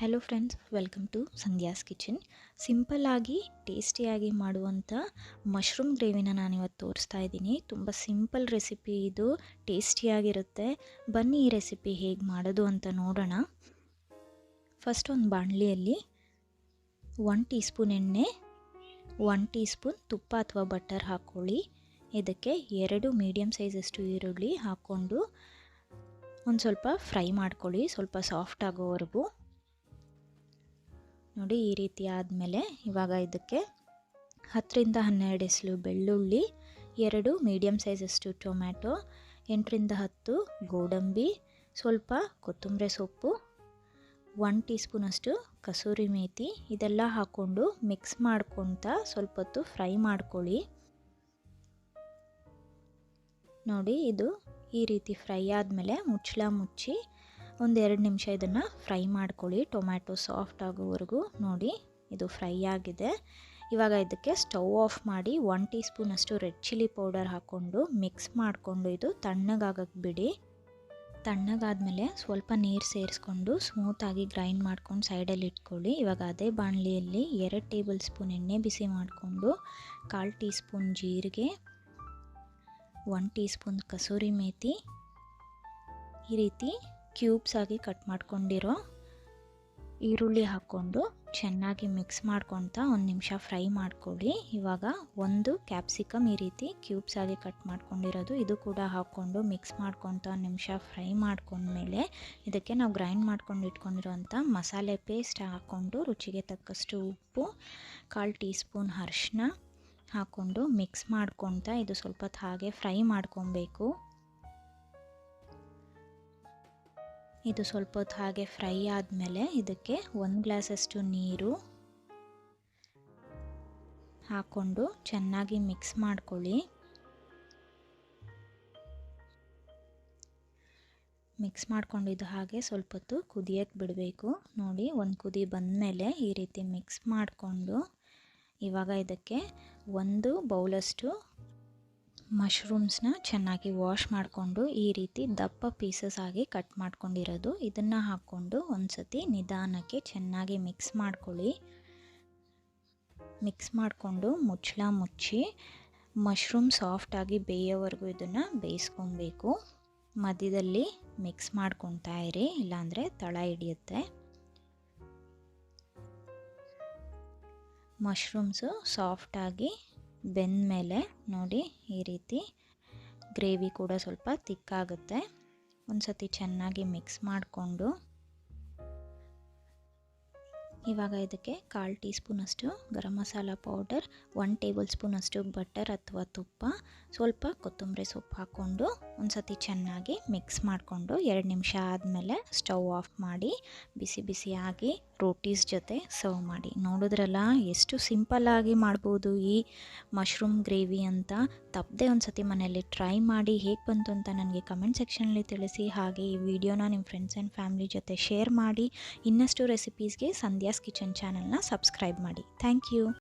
Hello friends welcome to Sandhya's kitchen ಸಿಂಪಲ್ಲಾಗಿ ಟೇಸ್ಟಿಯಾಗಿ ಮಾಡುವಂಥ ಮಶ್ರೂಮ್ ಗ್ರೇವಿನ ನಾನಿವತ್ತು ತೋರಿಸ್ತಾ ಇದ್ದೀನಿ. ತುಂಬ ಸಿಂಪಲ್ ರೆಸಿಪಿ ಇದು ಟೇಸ್ಟಿಯಾಗಿರುತ್ತೆ ಬನ್ನಿ ಈ ರೆಸಿಪಿ ಹೇಗೆ ಮಾಡೋದು ಅಂತ ನೋಡೋಣ. ಫಸ್ಟ್ ಒಂದು ಬಾಣಲಿಯಲ್ಲಿ ಒನ್ ಟೀ ಸ್ಪೂನ್ ಎಣ್ಣೆ ಒನ್ ಟೀ ಸ್ಪೂನ್ ತುಪ್ಪ ಅಥವಾ ಬಟರ್ ಹಾಕ್ಕೊಳ್ಳಿ ಇದಕ್ಕೆ ಎರಡು ಮೀಡಿಯಮ್ ಸೈಜಷ್ಟು ಈರುಳ್ಳಿ ಹಾಕ್ಕೊಂಡು ಒಂದು ಸ್ವಲ್ಪ ಫ್ರೈ ಮಾಡ್ಕೊಳ್ಳಿ. ಸ್ವಲ್ಪ ಸಾಫ್ಟ್ ಆಗೋವರೆಗೂ. ನೋಡಿ ಈ ರೀತಿ ಆದಮೇಲೆ ಇವಾಗ ಇದಕ್ಕೆ ಹತ್ತರಿಂದ ಹನ್ನೆರಡು ಎಸಲು ಬೆಳ್ಳುಳ್ಳಿ, ಎರಡು ಮೀಡಿಯಮ್ ಸೈಜಷ್ಟು ಟೊಮ್ಯಾಟೊ, ಎಂಟರಿಂದ ಹತ್ತು ಗೋಡಂಬಿ, ಸ್ವಲ್ಪ ಕೊತ್ತಂಬರಿ ಸೊಪ್ಪು ಒನ್ ಟೀ ಸ್ಪೂನಷ್ಟು ಕಸೂರಿ ಮೇಥಿ ಇದೆಲ್ಲ ಹಾಕ್ಕೊಂಡು ಮಿಕ್ಸ್ ಮಾಡ್ಕೊತ ಸ್ವಲ್ಪ ಹೊತ್ತು ಫ್ರೈ ಮಾಡ್ಕೊಳ್ಳಿ. ನೋಡಿ ಇದು ಈ ರೀತಿ ಫ್ರೈ ಆದಮೇಲೆ ಮುಚ್ಚಳ ಮುಚ್ಚಿ ಒಂದೆರಡು ನಿಮಿಷ ಇದನ್ನು ಫ್ರೈ ಮಾಡ್ಕೊಳ್ಳಿ. ಟೊಮ್ಯಾಟೊ ಸಾಫ್ಟ್ ಆಗೋವರೆಗೂ ನೋಡಿ, ಇದು ಫ್ರೈ ಆಗಿದೆ. ಇವಾಗ ಇದಕ್ಕೆ ಸ್ಟವ್ ಆಫ್ ಮಾಡಿ ಒನ್ ಟೀ ಸ್ಪೂನಷ್ಟು ರೆಡ್ ಚಿಲ್ಲಿ ಪೌಡರ್ ಹಾಕ್ಕೊಂಡು ಮಿಕ್ಸ್ ಮಾಡಿಕೊಂಡು ಇದು ತಣ್ಣಗಾಗಕ್ಕೆ ಬಿಡಿ. ತಣ್ಣಗಾದಮೇಲೆ ಸ್ವಲ್ಪ ನೀರು ಸೇರಿಸ್ಕೊಂಡು ಸ್ಮೂತಾಗಿ ಗ್ರೈಂಡ್ ಮಾಡ್ಕೊಂಡು ಸೈಡಲ್ಲಿ ಇಟ್ಕೊಳ್ಳಿ. ಇವಾಗ ಅದೇ ಬಾಣಲಿಯಲ್ಲಿ ಎರಡು ಟೇಬಲ್ ಸ್ಪೂನ್ ಎಣ್ಣೆ ಬಿಸಿ ಮಾಡಿಕೊಂಡು ಕಾಲು ಟೀ ಸ್ಪೂನ್ ಜೀರಿಗೆ, one tea spoon kasuri methi ಈ ರೀತಿ ಕ್ಯೂಬ್ಸ್ ಆಗಿ ಕಟ್ ಮಾಡ್ಕೊಂಡಿರೋ ಈರುಳ್ಳಿ ಹಾಕ್ಕೊಂಡು ಚೆನ್ನಾಗಿ ಮಿಕ್ಸ್ ಮಾಡ್ಕೊತ ಒಂದು ನಿಮಿಷ ಫ್ರೈ ಮಾಡ್ಕೊಳ್ಳಿ. ಇವಾಗ ಒಂದು ಕ್ಯಾಪ್ಸಿಕಮ್ ಈ ರೀತಿ ಕ್ಯೂಬ್ಸ್ ಆಗಿ ಕಟ್ ಮಾಡ್ಕೊಂಡಿರೋದು. ಇದು ಕೂಡ ಹಾಕ್ಕೊಂಡು ಮಿಕ್ಸ್ ಮಾಡ್ಕೊತ ಒಂದು ನಿಮಿಷ ಫ್ರೈ ಮಾಡ್ಕೊಂಡ್ಮೇಲೆ ಇದಕ್ಕೆ ನಾವು ಗ್ರೈಂಡ್ ಮಾಡ್ಕೊಂಡು ಇಟ್ಕೊಂಡಿರೋಂಥ ಮಸಾಲೆ ಪೇಸ್ಟ್ ಹಾಕ್ಕೊಂಡು ರುಚಿಗೆ ತಕ್ಕಷ್ಟು ಉಪ್ಪು, ಕಾಲು ಟೀ ಸ್ಪೂನ್ ಅರಿಶಿನ ಹಾಕ್ಕೊಂಡು ಮಿಕ್ಸ್ ಮಾಡ್ಕೊತ ಇದು ಸ್ವಲ್ಪ ಹಾಗೆ ಫ್ರೈ ಮಾಡ್ಕೊಬೇಕು. ಇದು ಸ್ವಲ್ಪ ಹೊತ್ತು ಹಾಗೆ ಫ್ರೈ ಆದಮೇಲೆ ಇದಕ್ಕೆ ಒಂದು ಗ್ಲಾಸಷ್ಟು ನೀರು ಹಾಕ್ಕೊಂಡು ಚೆನ್ನಾಗಿ ಮಿಕ್ಸ್ ಮಾಡ್ಕೊಳ್ಳಿ. ಮಿಕ್ಸ್ ಮಾಡ್ಕೊಂಡಿದ್ದು ಹಾಗೆ ಸ್ವಲ್ಪ ಹೊತ್ತು ಕುದಿಯೋಕ್ಕೆ ಬಿಡಬೇಕು. ನೋಡಿ, ಒಂದು ಕುದಿ ಬಂದಮೇಲೆ ಈ ರೀತಿ ಮಿಕ್ಸ್ ಮಾಡಿಕೊಂಡು ಇವಾಗ ಇದಕ್ಕೆ ಒಂದು ಬೌಲಷ್ಟು ಮಶ್ರೂಮ್ಸ್ನ ಚೆನ್ನಾಗಿ ವಾಶ್ ಮಾಡಿಕೊಂಡು ಈ ರೀತಿ ದಪ್ಪ ಪೀಸಸ್ ಆಗಿ ಕಟ್ ಮಾಡ್ಕೊಂಡಿರೋದು. ಇದನ್ನು ಹಾಕ್ಕೊಂಡು ಒಂದು ಸತಿ ನಿಧಾನಕ್ಕೆ ಚೆನ್ನಾಗಿ ಮಿಕ್ಸ್ ಮಾಡ್ಕೊಳ್ಳಿ. ಮಿಕ್ಸ್ ಮಾಡಿಕೊಂಡು ಮುಚ್ಚಳ ಮುಚ್ಚಿ ಮಶ್ರೂಮ್ ಸಾಫ್ಟಾಗಿ ಬೇಯೋವರೆಗೂ ಇದನ್ನು ಬೇಯಿಸ್ಕೊಬೇಕು. ಮಧ್ಯದಲ್ಲಿ ಮಿಕ್ಸ್ ಮಾಡ್ಕೊತಾ ಇರಿ, ಇಲ್ಲಾಂದರೆ ತಳ ಹಿಡಿಯುತ್ತೆ. ಮಶ್ರೂಮ್ಸು ಸಾಫ್ಟಾಗಿ ಬೆಂದಮೇಲೆ ನೋಡಿ ಈ ರೀತಿ ಗ್ರೇವಿ ಕೂಡ ಸ್ವಲ್ಪ ತಿಕ್ಕಾಗುತ್ತೆ ಒಂದು ಸತಿ ಚೆನ್ನಾಗಿ ಮಿಕ್ಸ್ ಮಾಡಿಕೊಂಡು ಇವಾಗ ಇದಕ್ಕೆ ಕಾಲು ಟೀ ಸ್ಪೂನಷ್ಟು garam masala powder, one table ಸ್ಪೂನಷ್ಟು ಬಟರ್ ಅಥವಾ ತುಪ್ಪ, ಸ್ವಲ್ಪ ಕೊತ್ತಂಬರಿ ಸೊಪ್ಪು ಹಾಕ್ಕೊಂಡು ಒಂದು ಸತಿ ಚೆನ್ನಾಗಿ ಮಿಕ್ಸ್ ಮಾಡಿಕೊಂಡು ಎರಡು ನಿಮಿಷ ಆದಮೇಲೆ ಸ್ಟವ್ ಆಫ್ ಮಾಡಿ ಬಿಸಿ ಬಿಸಿಯಾಗಿ ರೋಟೀಸ್ ಜೊತೆ ಸರ್ವ್ ಮಾಡಿ. ನೋಡಿದ್ರಲ್ಲ, ಎಷ್ಟು ಸಿಂಪಲ್ಲಾಗಿ ಮಾಡ್ಬೋದು ಈ ಮಶ್ರೂಮ್ ಗ್ರೇವಿ ಅಂತ. ತಪ್ಪದೆ ಒಂದು ಸತಿ ಮನೆಯಲ್ಲಿ ಟ್ರೈ ಮಾಡಿ ಹೇಗೆ ಬಂತು ಅಂತ ನನಗೆ ಕಮೆಂಟ್ ಸೆಕ್ಷನಲ್ಲಿ ತಿಳಿಸಿ. ಹಾಗೆ ಈ ವಿಡಿಯೋನ ನಿಮ್ಮ ಫ್ರೆಂಡ್ಸ್ ಆ್ಯಂಡ್ ಫ್ಯಾಮಿಲಿ ಜೊತೆ ಶೇರ್ ಮಾಡಿ. ಇನ್ನಷ್ಟು ರೆಸಿಪೀಸ್ಗೆ ಸಂಧ್ಯಾಸ್ ಕಿಚನ್ ಚಾನಲ್ನ ಸಬ್ಸ್ಕ್ರೈಬ್ ಮಾಡಿ. Thank you